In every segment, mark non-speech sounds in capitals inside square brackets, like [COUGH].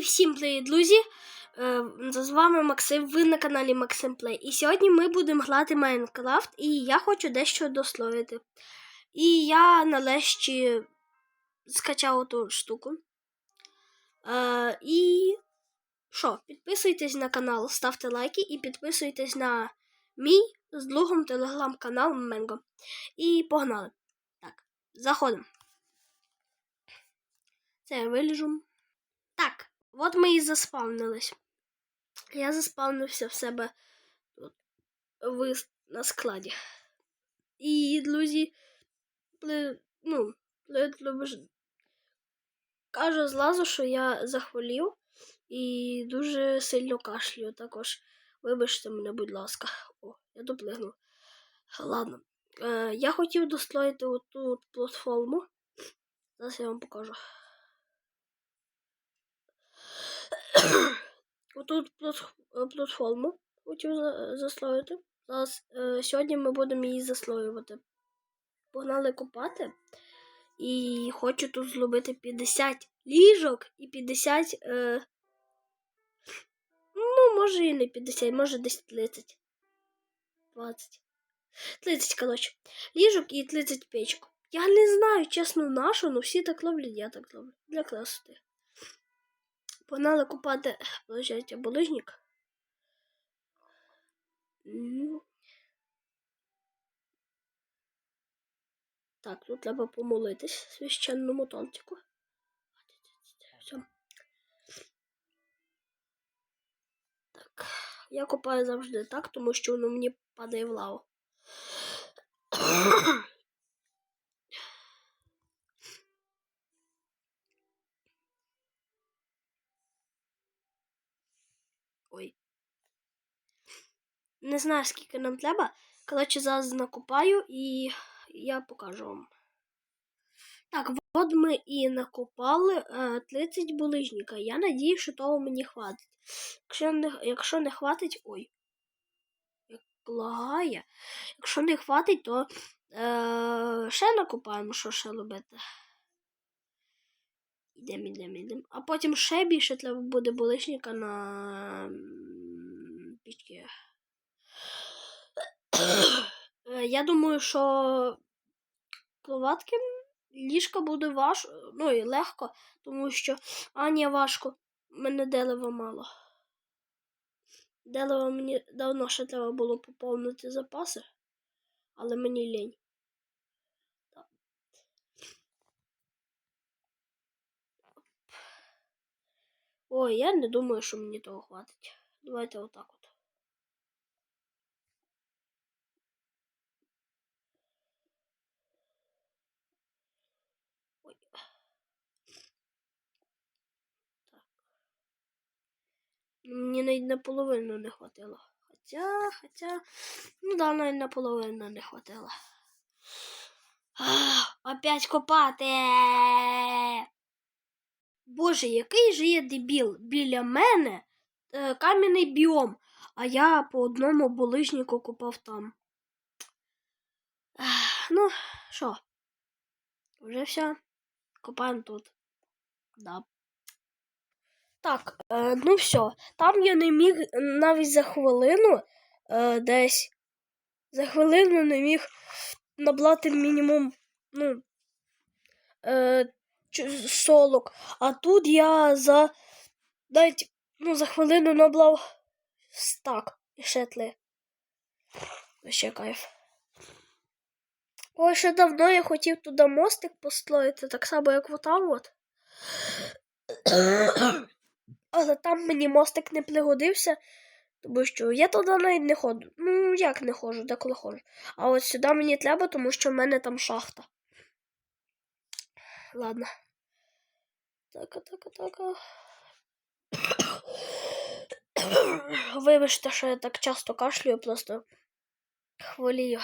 всім привіт, друзі! Е, З вами Максим, ви на каналі Максим Плей. І сьогодні ми будемо грати Майнкрафт, і я хочу дещо дословити. І я нарешті скачав ту штуку. Е, І що, підписуйтесь на канал, ставте лайки і підписуйтесь на мій з другом телеграм-канал Менго. І погнали. Так, заходимо. Це я виліжу. Так, от ми і заспавнились. Я заспавнився в себе тут, на складі. І, друзі, ну, кажу злазу, що я захворів і дуже сильно кашлюю також. Вибачте мене, будь ласка. О, я доплигнув. Ладно. Е, я хотів достроїти оту платформу. Зараз я вам покажу. [COUGHS] Отут платформу хотів заслоїти. Зараз е, сьогодні ми будемо її заслоювати. Погнали купати. І хочу тут зробити 50 ліжок і 50. Е, ну, може і не 50, може десь 30. 20. 30, коротше. Ліжок і 30 печок. Я не знаю, чесно, нашу, але всі так ловлять, я так ловлю. Для красоти. Погнали купати, виходить, булижник. Так, тут треба помолитись священному тонтику. Так, я купаю завжди так, тому що воно мені падає в лаву. Ой. Не знаю, скільки нам треба. Коротше, зараз накопаю і я покажу вам. Так, от ми і накопали 30 булижника. Я надію, що того мені хватить. Якщо не якщо не хватить. Ой. Як лагає. Якщо не хватить, то е, ще накопаємо, що ще робити. Ідемо, ідемо, ідемо. А потім ще більше треба буде булишника на пічки. Я думаю, що кроватки ліжка буде важко, ну і легко, тому що Аня важко, мене дерева мало. Дерева мені давно ще треба було поповнити запаси, але мені лінь. Ой, я не думаю, що мені того хватить. Давайте отак от. Мені навіть наполовину не хватило. Хоча, хоча, ну да, навіть наполовину не хватило. Опять копати. Боже, який же є дебіл біля мене е, кам'яний біом, а я по одному булижнику купав там. Ну, що, вже все. Копаємо тут. Да. Так, е, ну все. Там я не міг навіть за хвилину е, десь. За хвилину не міг наблати мінімум, ну. Е, солок. А тут я за навіть ну, за хвилину наблав стак і шетли. Ще кайф. Ой, ще давно я хотів туди мостик построїти, так само, як отам от. Але там мені мостик не пригодився, тому що я туди навіть не ходжу. Ну, як не ходжу, деколи ходжу. А от сюди мені треба, тому що в мене там шахта. Ладно. Так, так, так. [COUGHS] Вибачте, що я так часто кашлюю, просто хволію.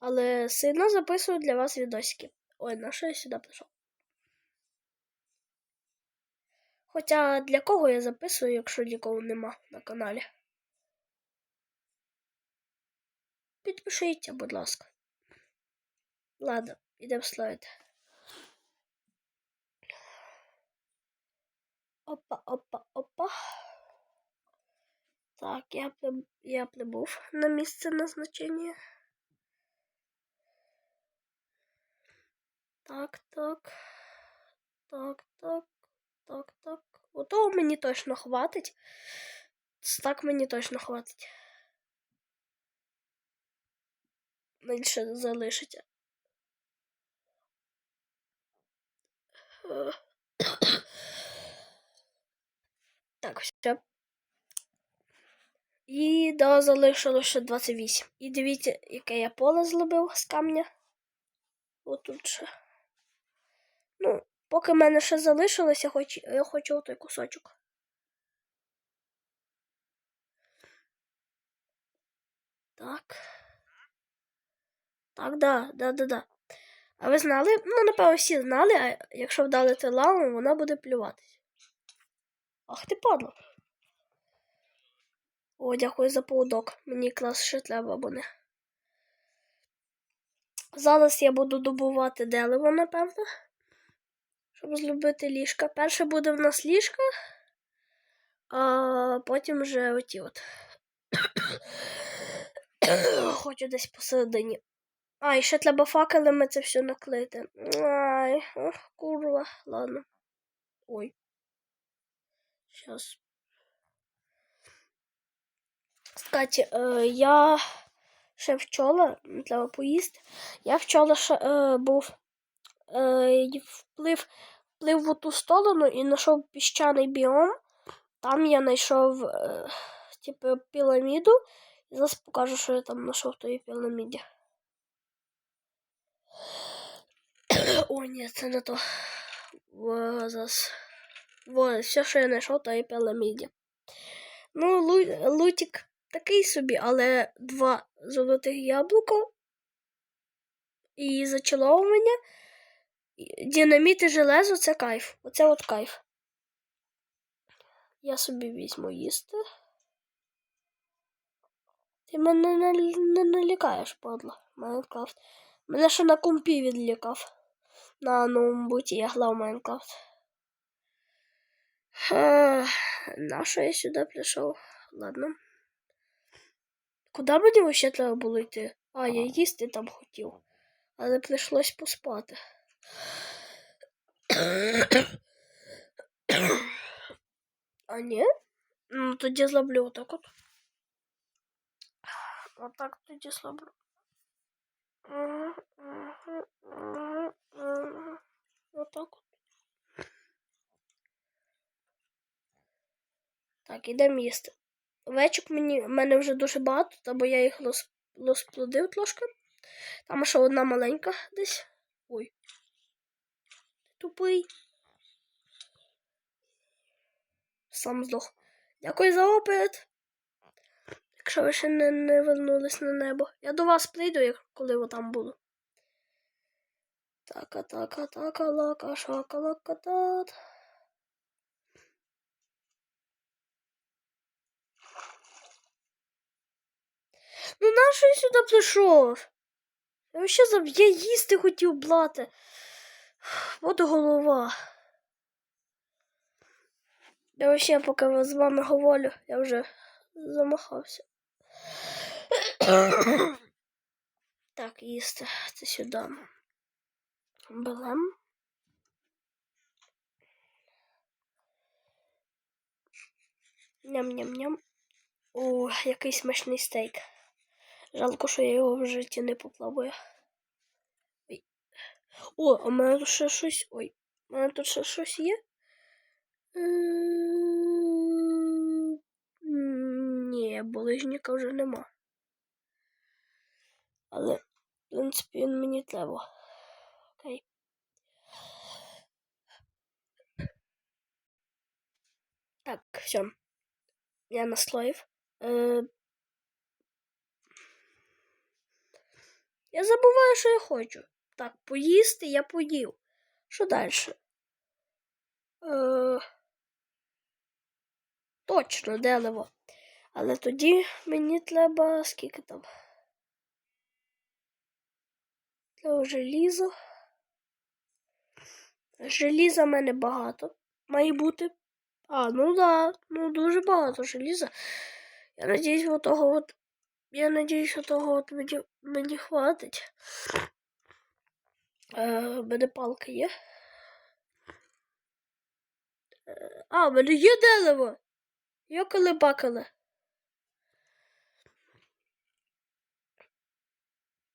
Але сильно записую для вас відосики. Ой, на що я сюди пішов? Хоча для кого я записую, якщо нікого нема на каналі. Підпишіться, будь ласка. Ладно, ідемо славити. Опа, опа, Опа. Так, я, при- я прибув на місце назначення. Так, так. Так, так, так, так. Ото мені точно хватить. Так мені точно хватить. Менше залишиться. [COUGHS] Так, все. І да, залишилося 28. І дивіться, яке я поле зробив з камня. Отут ще. Поки в мене ще залишилося, хоч, я хочу отой кусочок. Так. Так, да, да, да, да. А ви знали? Ну, напевно, всі знали, а якщо вдалити лаву, вона буде плюватись. Ах ти падла. О, дякую за поводок. Мені клас ще треба буде. Зараз я буду добувати дерево, напевно. Щоб зробити ліжка. Перше буде в нас ліжка, а потім вже оті от. [COUGHS] Хочу десь посередині. А, і ще треба факелами це все наклеїти. Ай, ох, курва. Ладно. Ой. Сейчас. Кстати, е, я ще вчора, треба поїсти. Я вчора ще е, був е, вплив, вплив в ту сторону і знайшов піщаний біом. Там я знайшов е, типу, піраміду. І зараз покажу, що я там знайшов в тої піраміді. О, ні, це не то. Во, зараз. Во, все, що я знайшов, то є піраміді. Ну, лу- лутик такий собі, але два золотих яблука і зачаровування. Динаміт і железо це кайф. Оце от кайф. Я собі візьму їсти. Ти мене не, не налякаєш, падла. Майнкрафт. Мене ще на компі відлякав. На ноутбуці я грав Майнкрафт. На що я сюди прийшов? Ладно. Куди мені ще треба було йти? А, я їсти там хотів. Але прийшлось поспати. А ні? Ну, тоді зроблю отак от. Отак тоді мгм. Отак от. Так, ідемо їсти. Овечок мені, в мене вже дуже багато, та бо я їх роз, розплодив трошки. Там ще одна маленька десь. Ой. Тупий. Сам здох. Дякую за опит. Якщо ви ще не, не вернулись на небо. Я до вас прийду, як коли ви там буду. Така, така, така, лака, шака, лака, тат. Ну нащо я сюди прийшов? Я вообще заб... Їсти хотів блати. От голова. Я вообще, поки з вами говорю, я вже замахався. [COUGHS] так, їсти. Це сюди. Берем. Ням-ням-ням. О, який смачний стейк. Жалко, що я його в житті не попробую. О, а в мене тут ще щось. Ой, у мене тут ще щось є. М, Ні, булижника вже нема. Але, в принципі, він мені треба. Окей. Так, все. Я наслоїв. Е... Я забуваю, що я хочу. Так, поїсти я поїв. Що далі? Е... Точно, дерево. Але тоді мені треба скільки там? Треба желізо. Желіза в мене багато. Має бути. А, ну да, ну дуже багато желіза. Я надіюсь, от того от. Я надіюсь, от того от мені, мені хватить. Е, мене палка є. Е, А, в мене є дерево. Йокали бакали.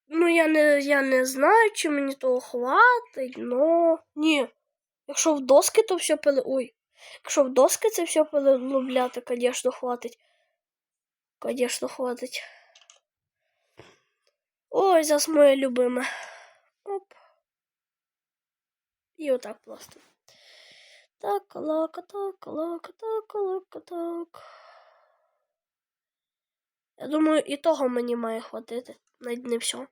Ну, я не, я не знаю, чи мені того хватить, но. Ні. Якщо в доски, то все пили. Ой. Якщо в доски це все перелюбляти, звісно, хватить. Звісно, хватить. Ой, зараз моє любиме. І отак просто. Так, лака, так, лака, так, лака, так. Я думаю, і того мені має хватити. Навіть не все.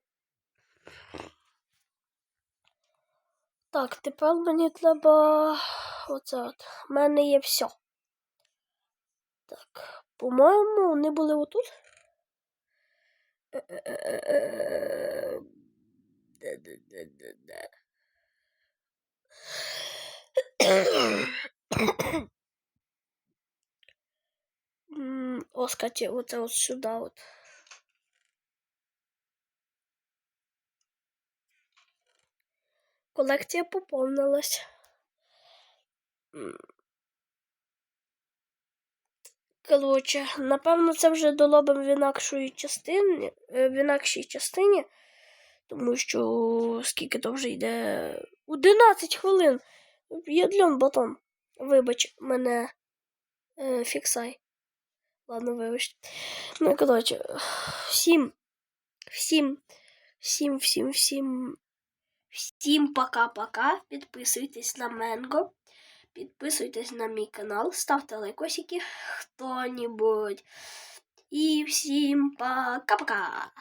Так, тепер мені треба оце от. У мене є все. Так, по-моєму, вони були отут. Де-де-де-де-де. О, скаті, оце от сюди от. Колекція поповнилась. Коротше, напевно, це вже долобимо в інакшої частини, е, в інакшій частині, тому що скільки то вже йде 11 хвилин. Ядльон батон. Вибач мене е, фіксай. Ладно, вибач. Ну, коротше, всім, всім, всім, всім, всім, всім пока-пока. Підписуйтесь на Менго. Підписуйтесь на мій канал, ставте лайкосики хто-нибудь. І всім пока-пока!